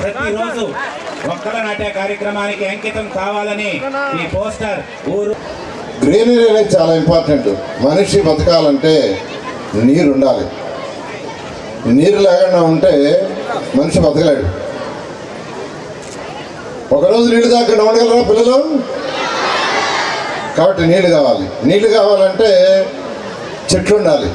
ప్రతిరోజు మొక్కల నాటే కార్యక్రమానికి అంకితం కావాలని ఈ పోస్టర్ ఊరు గ్రీనరీ అనేది చాలా ఇంపార్టెంట్ మనిషి బతకాలంటే నీరు ఉండాలి. నీరు లేకుండా ఉంటే మనిషి బతకలేడు. ఒకరోజు నీళ్ళు దాకా ఉండగలరా పిల్లలు? కాబట్టి నీళ్ళు కావాలి. నీళ్ళు కావాలంటే చెట్లు ఉండాలి.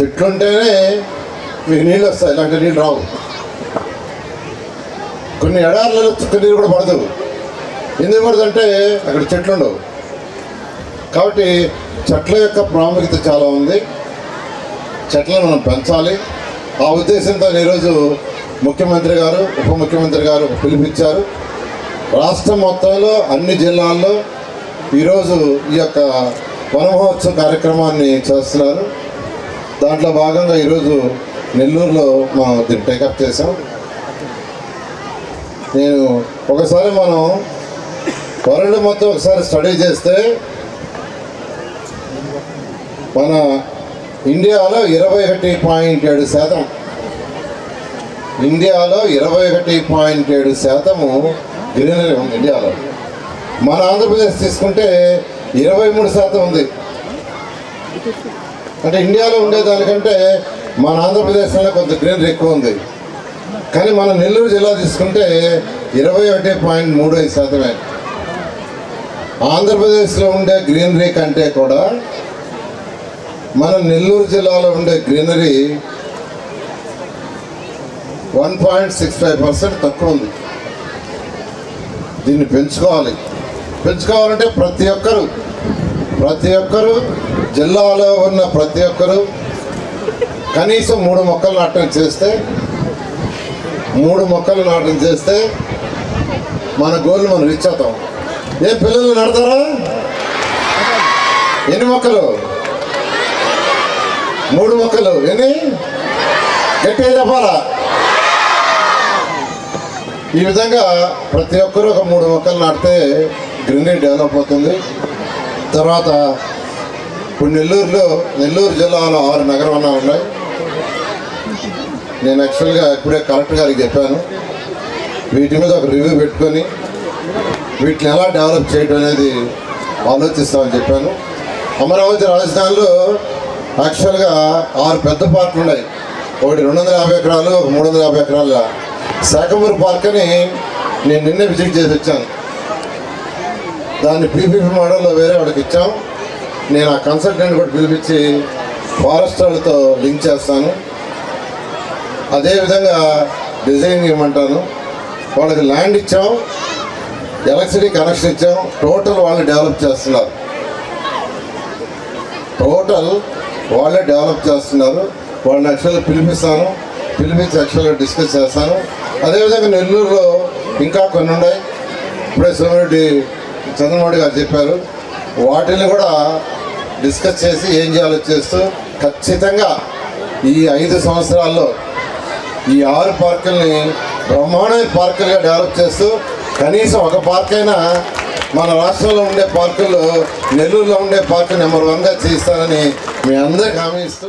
చెట్లు ఉంటేనే మీకు నీళ్ళు వస్తాయి. ఇలాంటి నీళ్ళు రావు. కొన్ని ఎడార్లలో చుక్క నీరు కూడా పడదు. ఎందుకు పడదంటే అక్కడ చెట్లు ఉండవు. కాబట్టి చెట్ల యొక్క ప్రాముఖ్యత చాలా ఉంది. చెట్లను మనం పెంచాలి. ఆ ఉద్దేశంతో ఈరోజు ముఖ్యమంత్రి గారు ఉప ముఖ్యమంత్రి గారు పిలిపించారు. రాష్ట్రం మొత్తంలో అన్ని జిల్లాల్లో ఈరోజు ఈ యొక్క వనమహోత్సవ కార్యక్రమాన్ని చేస్తున్నారు. దాంట్లో భాగంగా ఈరోజు నెల్లూరులో మనం దీన్ని టేకప్ చేసాం నేను ఒకసారి మనం వరల్డ్ మొత్తం ఒకసారి స్టడీ చేస్తే మన ఇండియాలో ఇరవై ఒకటి పాయింట్ ఏడు శాతం. ఇండియాలో ఇరవై ఒకటి పాయింట్ ఏడు శాతము గ్రీనరీ ఉంది ఇండియాలో. మన ఆంధ్రప్రదేశ్ తీసుకుంటే ఇరవై మూడు శాతం ఉంది. అంటే ఇండియాలో ఉండేదానికంటే మన ఆంధ్రప్రదేశ్లో కొంత గ్రీనరీ ఎక్కువ ఉంది. కానీ మన నెల్లూరు జిల్లా తీసుకుంటే ఇరవై ఒకటి పాయింట్ మూడు ఐదు శాతమే. ఆంధ్రప్రదేశ్లో ఉండే గ్రీనరీ కంటే కూడా మన నెల్లూరు జిల్లాలో ఉండే greenery one point six five percent తక్కువ ఉంది. దీన్ని పెంచుకోవాలి. పెంచుకోవాలంటే ప్రతి ఒక్కరు ప్రతి ఒక్కరు జిల్లాలో ఉన్న ప్రతి ఒక్కరు కనీసం మూడు మొక్కలు నాటడం చేస్తే మూడు మొక్కలు నాటడం చేస్తే మన గోల్ మనం రీచ్ అవుతాం. ఏ పిల్లలు నడతారా? ఎన్ని మొక్కలు? మూడు మొక్కలు. ఎన్ని? గట్టిగా చెప్పాలా? ఈ విధంగా ప్రతి ఒక్కరు ఒక మూడు మొక్కలు నాటితే గ్రీనరీ డెవలప్ అవుతుంది. తర్వాత ఇప్పుడు నెల్లూరులో నెల్లూరు జిల్లాలో ఆరు నగరవనాలు ఉన్నాయి. నేను యాక్చువల్గా ఇప్పుడే కలెక్టర్ గారికి చెప్పాను. వీటి మీద ఒక రివ్యూ పెట్టుకొని వీటిని ఎలా డెవలప్ చేయడం అనేది ఆలోచిస్తామని చెప్పాను. అమరావతి రాజధానిలో యాక్చువల్గా ఆరు పెద్ద పార్కులు ఉన్నాయి. ఒకటి రెండు వందల యాభై ఎకరాలు ఒక మూడు వందల యాభై ఎకరాల శాఖమూరు పార్క్ అని నేను నిన్నే విజిట్ చేసి వచ్చాను. దాన్ని పీపీపీ మోడల్లో వేరే వాడికి ఇచ్చాం. నేను ఆ కన్సల్టెంట్ కూడా పిలిపించి ఫారెస్ట్ వాళ్ళతో లింక్ చేస్తాను. అదేవిధంగా డిజైన్ ఇవ్వమంటాను. వాళ్ళకి ల్యాండ్ ఇచ్చాం. ఎలక్ట్రిసిటీ కనెక్షన్ ఇచ్చాం. టోటల్ వాళ్ళు డెవలప్ చేస్తున్నారు. టోటల్ వాళ్ళే డెవలప్ చేస్తున్నారు. వాళ్ళని యాక్చువల్గా పిలిపిస్తాను. పిలిపించి యాక్చువల్గా డిస్కస్ చేస్తాను. అదేవిధంగా నెల్లూరులో ఇంకా కొన్ని ఉన్నాయి. ఇప్పుడే సోమిరెడ్డి చంద్రమౌళి గారు చెప్పారు. వాటిని కూడా డిస్కస్ చేసి ఏం చేయాలో చేస్తూ ఖచ్చితంగా ఈ ఐదు సంవత్సరాల్లో ఈ ఆరు పార్కుల్ని బ్రహ్మాండమైన పార్కులుగా డెవలప్ చేస్తూ కనీసం ఒక పార్క్ అయినా మన రాష్ట్రంలో ఉండే పార్కులు నెల్లూరులో ఉండే పార్కు నెంబర్ వన్గా చేయిస్తానని మీ అందరికి హామీ ఇస్తూ